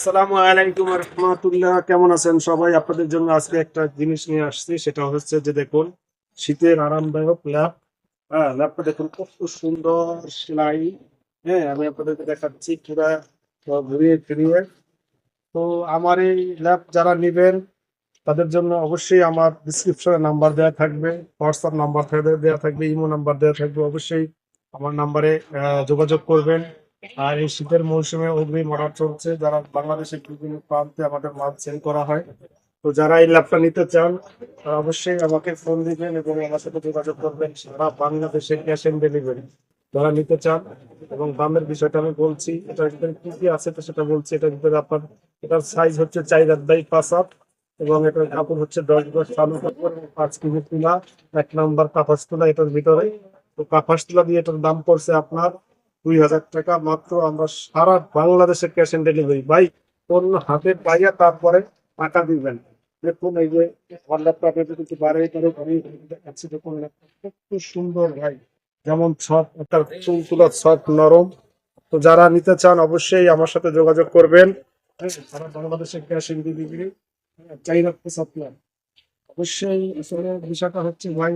আসসালামু আলাইকুম কেমন আছেন সবাই? আপনাদের জন্য আজকে একটা জিনিস নিয়ে সেটা হচ্ছে যে দেখুন, শীতের আরামদায়ক হ্যাঁ দেখুন সুন্দর সেলাই। হ্যাঁ আমি আপনাদেরকে দেখাচ্ছি ঘুরিয়ে ফিরিয়ে। তো আমার এই ল্যাপ যারা নেবেন, তাদের জন্য অবশ্যই আমার ডিসক্রিপশনে নাম্বার দেওয়া থাকবে হোয়াটসঅ্যাপ নাম্বার দেওয়া থাকবে ইমো নাম্বার দেওয়া থাকবে। অবশ্যই আমার নাম্বারে যোগাযোগ করবেন। আর এই শীতের মৌসুমে অগ্রিম অর্ডার চলছে। যারা বাংলাদেশের বিভিন্ন প্রান্তে আমাদের মাল সেল করা হয়, তো যারা এই ল্যাপটা নিতে চান, তারা অবশ্যই আমাকে ফোন দিবেন এবং আমার সাথে যোগাযোগ করবেন। সারা বাংলাদেশে ক্যাশ অন ডেলিভারি যারা নিতে চান, এবং দামের বিষয়টা আমি বলছি, এটার ভিতরে কি কি আছে তো সেটা বলছি। এটার ভিতরে আপনার, এটার সাইজ হচ্ছে হাত বাই পাঁচ হাত, এবং এটার কাপড় হচ্ছে দশ দশ চালু কাপড় পাঁচ কেজি তুলা, এক নম্বর কাপাস তুলা এটার ভিতরে। তো কাপাস তুলা দিয়ে এটার দাম পড়ছে আপনার দুই হাজার টাকা মাত্র আমরা সারা বাংলাদেশে ক্যাশ অন ডেলিভারি ভাই অন্য হাতে পাইয়া তারপরে টাকা দিবেন? দেখুন এই যে আপনাদের কিন্তু বাড়ি করে আমি দেখাচ্ছি দেখুন ল্যাপটপ সুন্দর ভাই। যেমন সব তার চুল তুলা সব নরম। তো যারা নিতে চান অবশ্যই আমার সাথে যোগাযোগ করবেন। হ্যাঁ, সারা বাংলাদেশে ক্যাশ অন ডেলিভারি চাই রাখতে আপনার অবশ্যই আসলে বিষয়টা হচ্ছে ভাই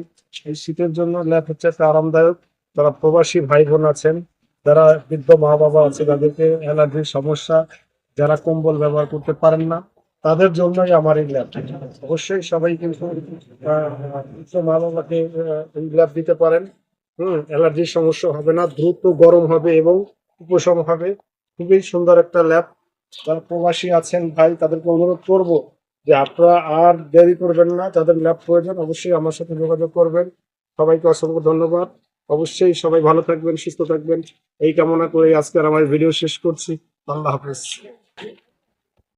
এই শীতের জন্য ল্যাপ হচ্ছে একটা আরামদায়ক। যারা প্রবাসী ভাই বোন আছেন যারা বৃদ্ধ মা বাবা আছে যাদেরকে অ্যালার্জির সমস্যা, যারা কম্বল ব্যবহার করতে পারেন না, তাদের জন্যই আমার এই ল্যাব অবশ্যই সবাই কিন্তু মা বাবাকে এই ল্যাব দিতে পারেন। হম, অ্যালার্জির সমস্যা হবে না, দ্রুত গরম হবে এবং উপশম হবে। খুবই সুন্দর একটা ল্যাব যারা প্রবাসী আছেন ভাই, তাদেরকে অনুরোধ করব যে আপনারা আর দেরি করবেন না, যাদের ল্যাব প্রয়োজন, অবশ্যই আমার সাথে যোগাযোগ করবেন। সবাইকে অসংখ্য ধন্যবাদ। অবশ্যই সবাই ভালো থাকবেন, সুস্থ থাকবেন। এই কামনা করে আজকের আমার ভিডিও শেষ করছি। আল্লাহ হাফেজ।